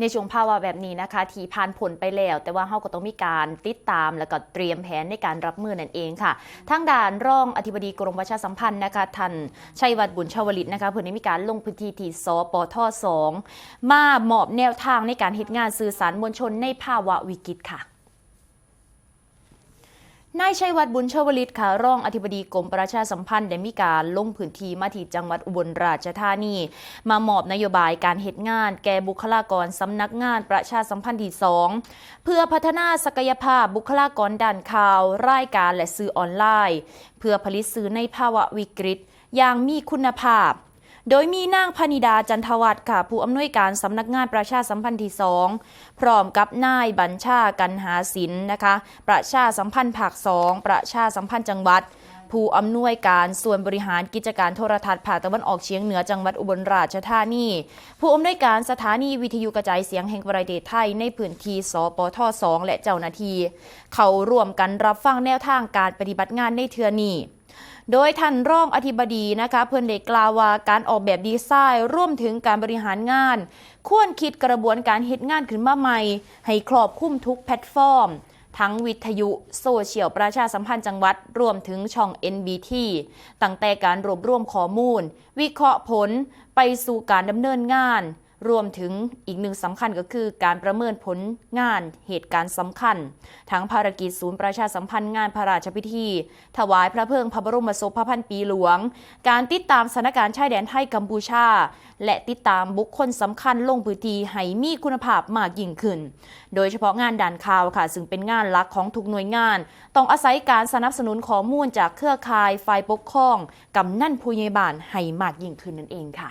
ในช่วงภาวะแบบนี้นะคะ ที่ผ่านผลไปแล้ว แต่ว่าเฮาก็ต้องมีการติดตามและก็เตรียมแผนในการรับมือนั่นเองค่ะ ทางด่านรองอธิบดีกรมประชาสัมพันธ์นะคะท่านชัยวัฒน์บุญชาวลิตนะคะเพิ่นได้มีการลงพื้นที่ที่สปท2มาหมอบแนวทางในการเหตุงานสื่อสารมวลชนในภาวะวิกฤตค่ะ นายชัยวัฒน์บุญชวลิตค่ะรองอธิบดีกรมประชาสัมพันธ์ได้มีการลงพื้นที่มาที่จังหวัดอุบลราชธานี มามอบนโยบายการเหตุงาน แก่บุคลากรสำนักงานประชาสัมพันธ์ที่สองเพื่อพัฒนาศักยภาพบุคลากรด้านข่าว รายการและสื่อออนไลน์ เพื่อผลิตสื่อในภาวะวิกฤตอย่างมีคุณภาพ โดยมีนางพนิดาจันทวัฒน์ค่ะ ผู้อำนวยการสำนักงานประชาสัมพันธ์ที่สองพร้อมกับนายบัญชากันหาศิลป์นะคะ ประชาสัมพันธ์ภาคสองประชาสัมพันธ์จังหวัด ผู้อำนวยการส่วนบริหารกิจการโทรทัศน์ภาคตะวันออกเฉียงเหนือจังหวัดอุบลราชธานีผู้อำนวยการสถานีวิทยุกระจายเสียงแห่งประเทศไทยในพื้นที่สปท2และเจ้าหน้าที่เขาร่วมกันรับฟังแนวทางการปฏิบัติงานในเทือนี้ โดยท่านรองอธิบดีนะคะเพื่อนได้กล่าวว่าการออกแบบดีไซน์ร่วมถึงการบริหารงาน ควรคิดกระบวนการเหตุงานขึ้นมาใหม่ ให้ครอบคลุมทุกแพลตฟอร์ม ทั้งวิทยุ โซเชียลประชาสัมพันธ์จังหวัด รวมถึงช่อง NBT ตั้งแต่การรวบรวมข้อมูล วิเคราะห์ผล ไปสู่การดำเนินงาน รวมถึงอีกหนึ่งสำคัญก็คือการประเมินผลงานเหตุการณ์สำคัญ ทั้งภารกิจศูนย์ประชาสัมพันธ์งานพระราชพิธี ถวายพระเพลิงพระบรมศพพระพันปีหลวง การติดตามสถานการณ์ชายแดนไทยกัมพูชา และติดตามบุคคลสำคัญลงพื้นที่ให้มีคุณภาพมากยิ่งขึ้น โดยเฉพาะงานด่านข่าวค่ะ ซึ่งเป็นงานหลักของทุกหน่วยงาน ต้องอาศัยการสนับสนุนข้อมูลจากเครือข่ายฝ่ายปกครองกำนั่นผู้ใหญ่บ้านให้มากยิ่งขึ้นนั่นเองค่ะ